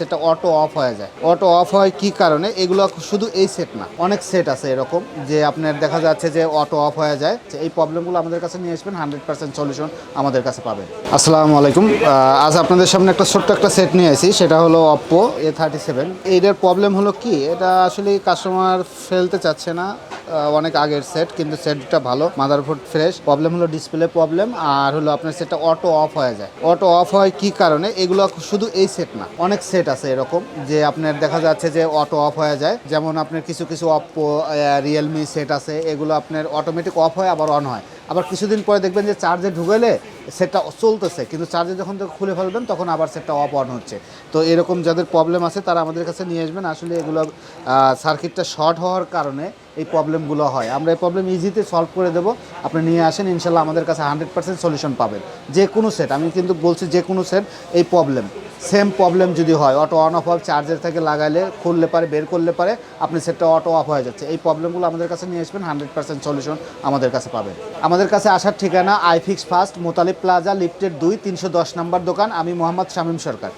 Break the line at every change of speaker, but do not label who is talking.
সেটা auto off হয়ে যায়। অটো অফ হয় কি কারণে? এগুলো শুধু এই সেট না। অনেক সেট আছে এরকম যে আপনার দেখা যাচ্ছে যে অটো অফ হয়ে যায়। এই প্রবলেমগুলো আমাদের কাছে নিয়ে আসবেন হান্ড্রেড পার্সেন্ট সলিউশন আমাদের কাছে পাবেন। আসসালামু আলাইকুম। আজ আপনাদের সামনে একটা ছোট্ট একটা সেট নিয়ে আসি। সেটা হলো অপ্পো এ থার্টি সেভেন এইটার প্রবলেম হলো কি? এটা আসলে কাস্টমার ফেলতে চাচ্ছে না। অনেক আগের সেট কিন্তু সেটটা ভালো মাদারবোর্ড ফ্রেশ প্রবলেম হলো ডিসপ্লে প্রবলেম আর হলো আপনার সেটটা অটো অফ হয়ে যায়। অটো অফ হয় কি কারণে? এগুলো শুধু এই সেট না। অনেক সেট আছে এরকম, যে আপনার দেখা যাচ্ছে যে অটো অফ হয়ে যায়। যেমন আপনার কিছু কিছু অপো রিয়েলমি সেট আছে, এগুলো আপনার অটোমেটিক অফ হয়, আবার অন হয়। আবার কিছুদিন পরে দেখবেন যে চার্জে ঢুকেলে সেটটা চলতেছে, কিন্তু চার্জে যখন খুলে ফেলবেন, তখন আবার সেটটা অফ অন হচ্ছে। তো এরকম যাদের প্রবলেম আছে, তারা আমাদের কাছে নিয়ে আসবেন। আসলে এগুলো সার্কিটটা শর্ট হওয়ার কারণে এই প্রবলেমগুলো হয়। আমরা এই প্রবলেম ইজিতে সলভ করে দেবো। আপনি নিয়ে আসেন, ইনশাল্লাহ আমাদের কাছে হান্ড্রেড পার্সেন্ট সলিউশন পাবেন। যে কোনো সেট আমি কিন্তু বলছি যে কোনো সেট এই প্রবলেম সেম প্রবলেম যদি হয় অটো অন অফ হয় চার্জের থেকে লাগাইলে, খুললে পারে, বের করলে পারে, আপনি সেটটা অটো অফ হয়ে যাচ্ছে। এই প্রবলেমগুলো আমাদের কাছে নিয়ে আসবেন হান্ড্রেড পার্সেন্ট সলিউশন আমাদের কাছে পাবেন। আমাদের কাছে আসার ঠিকানা আইফিক্স ফার্স্ট মোতালিব প্লাজা লিফটের দুই, তিনশো দশ নম্বর দোকান। আমি মোহাম্মদ শামীম সরকার।